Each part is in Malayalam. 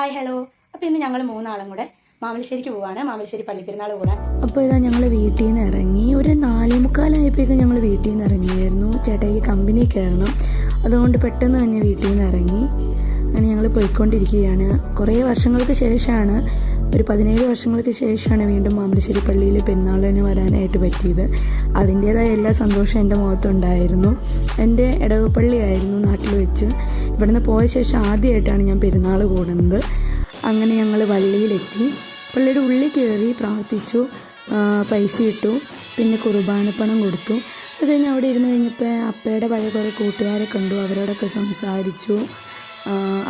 Hi hello. അപ്പോൾ ഇന്ന് ഞങ്ങൾ മൂന്നാളും കൂടെ മാമലശ്ശേരിക്ക് പോവാണ്. മാമലശ്ശേരി പള്ളിപ്പെരുന്നാൾ കൂടാൻ അപ്പോൾ ഇതാ ഞങ്ങൾ വീട്ടിൽ നിന്ന് ഇറങ്ങി ഒരു നാലേ മുക്കാലായപ്പോഴേക്കും ഞങ്ങൾ വീട്ടിൽ നിന്ന് ഇറങ്ങിയായിരുന്നു ചേട്ടായിക്ക് കമ്പനി കയറണം അതുകൊണ്ട് പെട്ടെന്ന് തന്നെ വീട്ടിൽ നിന്ന് ഇറങ്ങി അങ്ങനെ ഞങ്ങൾ പോയിക്കൊണ്ടിരിക്കുകയാണ്. കുറേ വർഷങ്ങൾക്ക് ശേഷമാണ് ഒരു പതിനേഴ് വർഷങ്ങൾക്ക് ശേഷമാണ് വീണ്ടും മാമ്പലശ്ശേരി പള്ളിയിൽ പെരുന്നാളിന് വരാനായിട്ട് പറ്റിയത്. അതിന്റേതായ എല്ലാ സന്തോഷവും എന്റെ മുഖത്തുണ്ടായിരുന്നു. എന്റെ ഇടവപ്പള്ളിയായിരുന്നു നാട്ടിൽ വെച്ച്. ഇവിടുന്ന് പോയ ശേഷം ആദ്യമായിട്ടാണ് ഞാൻ പെരുന്നാൾ കൂടുന്നത്. അങ്ങനെ ഞങ്ങൾ പള്ളിയിലെത്തി പള്ളിയുടെ ഉള്ളിൽ കയറി പ്രാർത്ഥിച്ചു പൈസ ഇട്ടു പിന്നെ കുർബാനപ്പണം കൊടുത്തു. അത് കഴിഞ്ഞ് അവിടെ ഇരുന്ന് കഴിഞ്ഞപ്പോൾ അപ്പയുടെ പഴയ കുറേ കൂട്ടുകാരെ കണ്ടു അവരോടൊക്കെ സംസാരിച്ചു.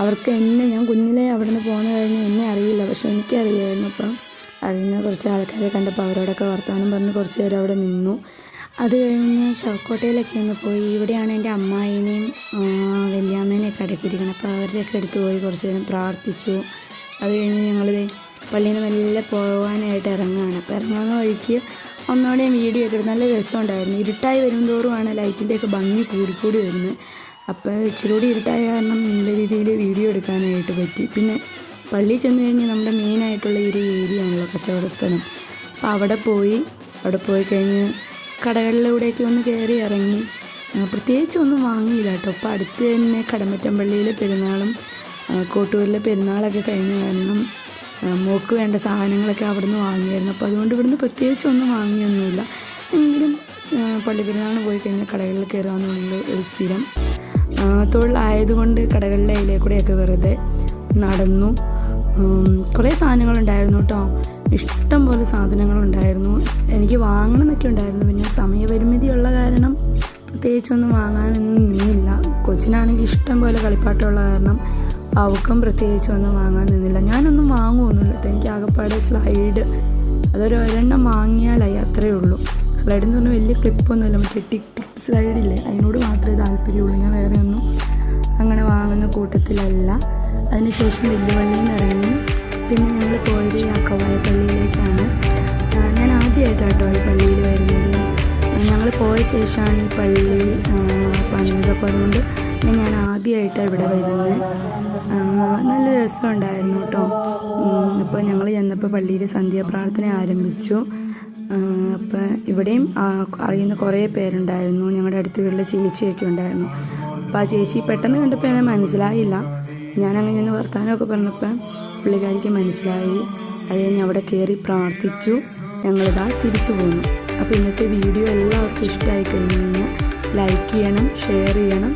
അവർക്ക് എന്നെ ഞാൻ കുഞ്ഞിലെ അവിടെ നിന്ന് പോകുന്ന കഴിഞ്ഞ് എന്നെ അറിയില്ല പക്ഷെ എനിക്കറിയായിരുന്നു. അപ്പം അറിയുന്ന കുറച്ച് ആൾക്കാരെ കണ്ടപ്പോൾ അവരോടൊക്കെ വർത്തമാനം പറഞ്ഞ് കുറച്ച് നേരം അവിടെ നിന്നു. അത് കഴിഞ്ഞ് ശവക്കോട്ടയിലൊക്കെ ഒന്ന് പോയി. ഇവിടെയാണ് എന്റെ അമ്മായിനെയും വല്യാമ്മേനെയൊക്കെ അടക്കിയിരിക്കുന്നത് അപ്പോൾ അവരുടെയൊക്കെ അടുത്ത് പോയി കുറച്ച് നേരം പ്രാർത്ഥിച്ചു. അത് കഴിഞ്ഞ് ഞങ്ങൾ പള്ളിയിൽ നിന്ന് മെല്ലെ പോകാനായിട്ട് ഇറങ്ങുകയാണ്. അപ്പോൾ ഇറങ്ങുന്ന വഴിക്ക് ഒന്നുകൂടെ വീഡിയോ ഒക്കെ എടുത്ത് നല്ല രസമുണ്ടായിരുന്നു. ഇരുട്ടായി വരും തോറുമാണ് ലൈറ്റിന്റെയൊക്കെ ഭംഗി കൂടിക്കൂടി വരുന്നത്. അപ്പോൾ ഇച്ചിരി കൂടി ഇരുട്ടായ കാരണം നല്ല രീതിയിൽ വീഡിയോ എടുക്കാനായിട്ട് പറ്റി. പിന്നെ പള്ളിയിൽ ചെന്ന് കഴിഞ്ഞ് നമ്മുടെ മെയിനായിട്ടുള്ള ഒരു ഏരിയ ആണല്ലോ കച്ചവട സ്ഥലം അപ്പോൾ അവിടെ പോയി അവിടെ പോയി കഴിഞ്ഞ് കടകളിലൂടെയൊക്കെ ഒന്ന് കയറി ഇറങ്ങി. പ്രത്യേകിച്ച് ഒന്നും വാങ്ങിയില്ല കേട്ടോ. അപ്പോൾ അടുത്ത് തന്നെ കടമറ്റം പള്ളിയിലെ പെരുന്നാളും കോട്ടൂരിലെ പെരുന്നാളൊക്കെ കഴിഞ്ഞ കാരണം മോക്ക് വേണ്ട സാധനങ്ങളൊക്കെ അവിടുന്ന് വാങ്ങിയായിരുന്നു. അപ്പോൾ അതുകൊണ്ട് ഇവിടുന്ന് പ്രത്യേകിച്ച് ഒന്നും വാങ്ങിയൊന്നുമില്ല. എങ്കിലും പള്ളി പെരുന്നാളിന് പോയി കഴിഞ്ഞാൽ കടകളിൽ കയറാമെന്നുള്ള ഒരു സ്ഥിരം തൊഴിലായതുകൊണ്ട് കടകളിലെ അതിലെ കൂടെയൊക്കെ വെറുതെ നടന്നു. കുറേ സാധനങ്ങളുണ്ടായിരുന്നു കേട്ടോ. ഇഷ്ടം പോലെ സാധനങ്ങളുണ്ടായിരുന്നു. എനിക്ക് വാങ്ങണമെന്നൊക്കെ ഉണ്ടായിരുന്നു. പിന്നെ സമയപരിമിതിയുള്ള കാരണം പ്രത്യേകിച്ചൊന്നും വാങ്ങാനൊന്നും നിന്നില്ല. കൊച്ചിനാണെങ്കിൽ ഇഷ്ടം പോലെ കളിപ്പാട്ടമുള്ള കാരണം അവക്കും പ്രത്യേകിച്ചൊന്നും വാങ്ങാൻ നിന്നില്ല. ഞാനൊന്നും വാങ്ങുമൊന്നുമില്ല കേട്ടോ എനിക്ക് ആകപ്പാടെ സ്ലൈഡ് അതൊരു ഒരെണ്ണം വാങ്ങിയാലായി അത്രയേ ഉള്ളൂ. സ്ലൈഡ് എന്ന് പറഞ്ഞാൽ വലിയ ക്ലിപ്പൊന്നുമില്ല. മറ്റേ ടിക് ടിക് സ്ലൈഡില്ലേ? അതിനോട് മാത്രമേ താല്പര്യമുള്ളൂ. ഞാൻ വേറെ ഒന്നും അങ്ങനെ വാങ്ങുന്ന കൂട്ടത്തിലല്ല. അതിനുശേഷം വെല്ലുവള്ളിയിൽ നിന്ന് ഇറങ്ങി പിന്നെ ഞങ്ങൾ പോയത് ശേഷമാണ് ഈ പള്ളി പണിത് അപ്പോൾ അതുകൊണ്ട് ഞാൻ ആദ്യമായിട്ടാണ് ഇവിടെ വരുന്നത്. നല്ല രസമുണ്ടായിരുന്നു കേട്ടോ. അപ്പോൾ ഞങ്ങൾ ചെന്നപ്പോൾ പള്ളിയിൽ സന്ധ്യാപ്രാർത്ഥന ആരംഭിച്ചു. അപ്പം ഇവിടെയും അറിയുന്ന കുറേ പേരുണ്ടായിരുന്നു. ഞങ്ങളുടെ അടുത്ത് വീട്ടിലെ ചേച്ചിയൊക്കെ ഉണ്ടായിരുന്നു. അപ്പോൾ ആ ചേച്ചി പെട്ടെന്ന് കണ്ടപ്പോൾ എന്നെ മനസ്സിലായില്ല. ഞാനങ്ങനെ ചെന്ന് വർത്തമാനമൊക്കെ പറഞ്ഞപ്പോൾ പുള്ളിക്കാരിക്ക് മനസ്സിലായി. അത് കഴിഞ്ഞ് അവിടെ കയറി പ്രാർത്ഥിച്ചു. ഞങ്ങളിതാ തിരിച്ചു പോന്നു. അപ്പോൾ ഇന്നത്തെ വീഡിയോ എല്ലാവർക്കും ഇഷ്ടമായി കഴിഞ്ഞ് കഴിഞ്ഞാൽ ലൈക്ക് ചെയ്യണം ഷെയർ ചെയ്യണം